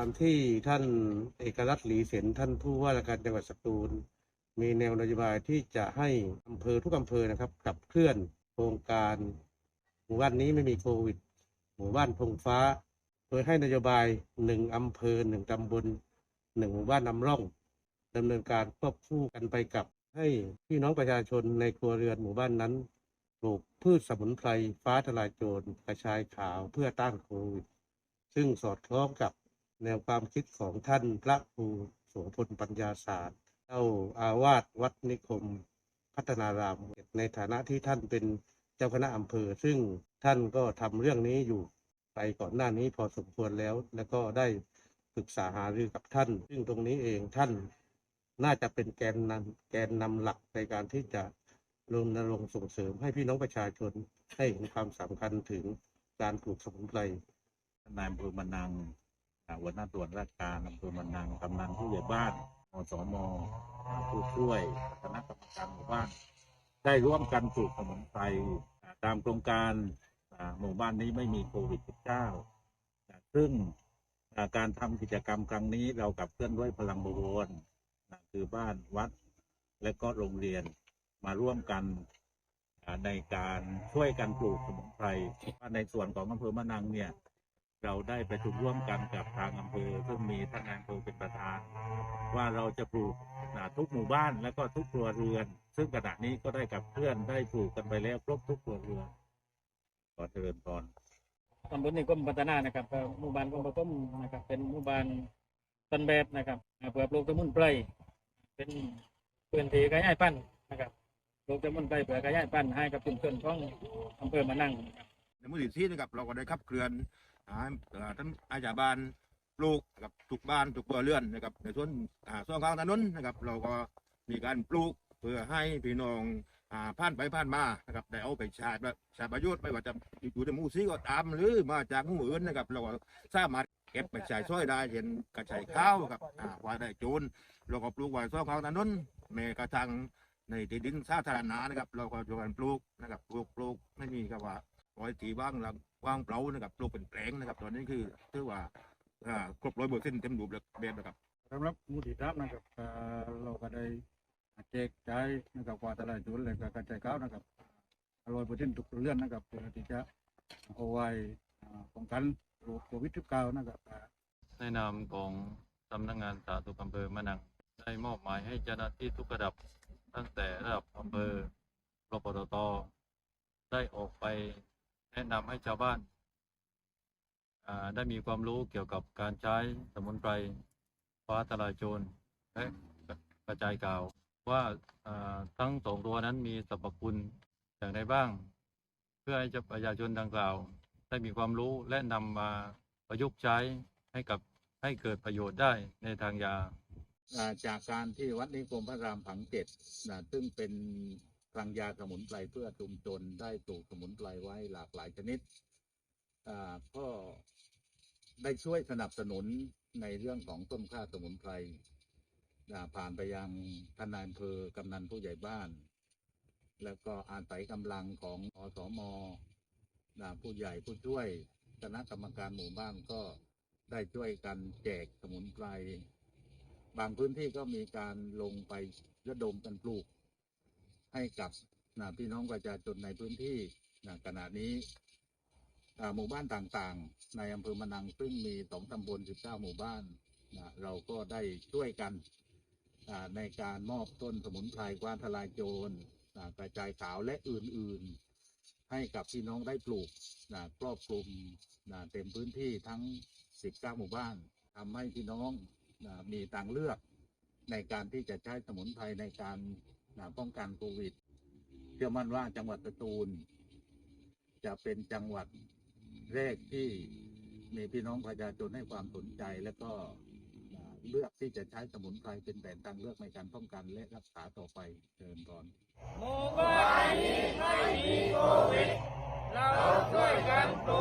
ามที่ท่านเอกรัตน์หลีเสนท่านผู้ว่าราชการจังหวัดสตูล มีแนวนโยบายที่จะให้อำเภอทุกอำเภอนะครับขับเคลื่อนโครงการหมู่บ้านนี้ไม่มีโควิด หมู่บ้านพงฟ้า โดยให้นโยบายหนึ่งอำเภอหนึ่งตำบลหนึ่งหมู่บ้านนำร่องดำเนินการควบคู่กันไปกับให้พี่น้องประชาชนในครัวเรือนหมู่บ้านนั้นปลูกพืชสมุนไพรฟ้าทลายโจรกระชายขาวเพื่อต้านโควิด ซึ่งสอดคล้องกับ แนวความคิดของท่านพระครูโสพลปัญญาศาสตร์เจ้าอาวาสวัดนิคม พัฒนารามในฐานะที่ท่านเป็นเจ้าคณะอำเภอ ซึ่งท่านก็ทำเรื่องนี้อยู่ไปก่อนหน้านี้พอสมควรแล้ว แล้วก็ได้ปรึกษาหารือกับท่าน ซึ่งตรงนี้เองท่านน่าจะเป็นแกนนำแกนนำหลักในการที่จะรณรงค์ส่งเสริมให้พี่น้องประชาชนให้เห็นความสำคัญถึงการปลูกสมุนไพรนายอำเภอมะนัง หัวหน้าตรวจราชการอำเภอมะนังกำนันผู้ใหญ่บ้านอสมผู้ช่วยคณะกรรมการหมู่บ้าน ได้ร่วมกันปลูกสมุนไพรตามโครงการหมู่บ้านนี้ไม่มีโควิด -19 ซึ่งการทำกิจกรรมครั้งนี้เรากับเพื่อนด้วยพลังบวรนะคือบ้านวัดและก็โรงเรียนมาร่วมกันในการช่วยกันปลูกสมุนไพรในส่วนของอำเภอมะนังเนี่ย เราได้ไปชุมร่วมกันกับทางอำเภอซึ่งมีท่านนายอำเภอเป็นประธาน ว่าเราจะปลูกอ่าทุกหมู่บ้านและก็ทุกครัวเรือน ซึ่งขณะนี้ก็ได้กับเพื่อนได้ปลูกกันไปแล้วครบทุกครัวเรือนขอเจริญพรตำบลนิคมพัฒนานะครับก็หมู่บ้านของผมนะครับ เป็นหมู่บ้านต้นแบบนะครับอ่าเพื่อปลูกสมุนไพรเป็นพื้นที่ขยายพันธุ์นะครับปลูกสมุนไพรเพื่อขยายพันธุ์ให้กับชุมชนของอำเภอมะนังนะครับในมือที่สี่นะครับเราก็ได้ขับเคลื่อน อ่าอ่อท่านอาจารย์บานปลูกนะครับทุกบ้านทุกครัวเรือนนะครับในส่วนอ่าส่วนข้างถนนนะครับ เราก็มีการปลูกเพื่อให้พี่น้องอ่าผ่านไปผ่านมานะครับได้เอาไปใช้แบบใช้ประโยชน์ไม่ว่าจะอยู่ในหมู่ซีก็ตามหรือมาจากหมู่อื่นนะครับ เราก็สามารถเก็บไปใช้ช่วยได้เช่นกระชายข้าวครับอ่าว่าได้โจรเราก็ปลูกไว้ส่วนข้างถนนแม้กระทั่งในที่ดินสาธารณะนะครับ เราก็ช่วยกันปลูกนะครับปลูกปลูกไม่มีครับว่าร้อยตีว่างหลัง ว่างเปล่านะครับปลูกเป็นแปลงนะครับ ตอนนี้คือถือว่าอ่าครบร้อยเปอร์เซ็นต์เต็มรูปแบบนะครับสำหรับมูลที่รับนะครับเอ่อเราก็ได้แจกจ่ายนะครับกว่าตลาดจุนและก็กระจายข้าวนะครับอร่อยเปอร์เซ็นต์ทุกเรื่องนะครับเพื่อที่จะเอาไว้อ่าป้องกันโรคโควิด -19 นะครับอ่าในนามของสำนักงานสาธารณสุขอำเภอมะนังได้มอบหมายให้เจ้าหน้าที่ทุกระดับตั้งแต่ระดับอำเภอรปตตได้ออกไป แนะนำให้ชาวบ้านได้มีความรู้เกี่ยวกับการใช้สมุนไพรฟ้าทลายโจรและกระจายข่าว ว่าทั้งสองตัวนั้นมีสรรพคุณอย่างไรบ้าง เพื่อให้ประชาชนดังกล่าว ได้มีความรู้และนำมาประยุกต์ใช้ให้กับให้เกิดประโยชน์ได้ในทางยาจากการที่วัดนิคมพระรามผังเจ็ดซึ่งเป็น คลังยาสมุนไพรเพื่อชุมชนได้ปลูกสมุนไพรไว้หลากหลายชนิดอ่าก็ได้ช่วยสนับสนุนในเรื่องของต้นค่าสมุนไพรผ่านไปยังท่านนายอำเภอกำนันผู้ใหญ่บ้าน แล้วก็อาศัยกำลังของอสมผู้ใหญ่ผู้ช่วยคณะกรรมการหมู่บ้านก็ได้ช่วยกันแจกสมุนไพร บางพื้นที่ก็มีการลงไประดมกันปลูก ให้กับนะพี่น้องประชาชนในพื้นที่นะขณะนี้หมู่บ้านต่างๆ ในอำเภอมะนังซึ่งมีสองตำบล19หมู่บ้านนะเราก็ได้ช่วยกันในการมอบต้นสมุนไพรกว้านทลายโจรนะกระจายขาวและอื่นๆ ให้กับพี่น้องได้ปลูกนะครอบคลุมนะเต็มพื้นที่ทั้ง 19 หมู่บ้านทำให้พี่น้องนะมีทางเลือกในการที่จะใช้สมุนไพรในการ นะป้องกันโควิดเชื่อมั่นว่าจังหวัดสตูล จะเป็นจังหวัดแรกที่มีพี่น้องประชาชนให้ความสนใจ และก็นะเลือกที่จะใช้สมุนไพรเป็นแผนทางเลือกในการป้องกันและรักษาต่อไปเชิญก่อนหมู่บ้านนี้ไม่มีโควิด เราช่วยกันปลู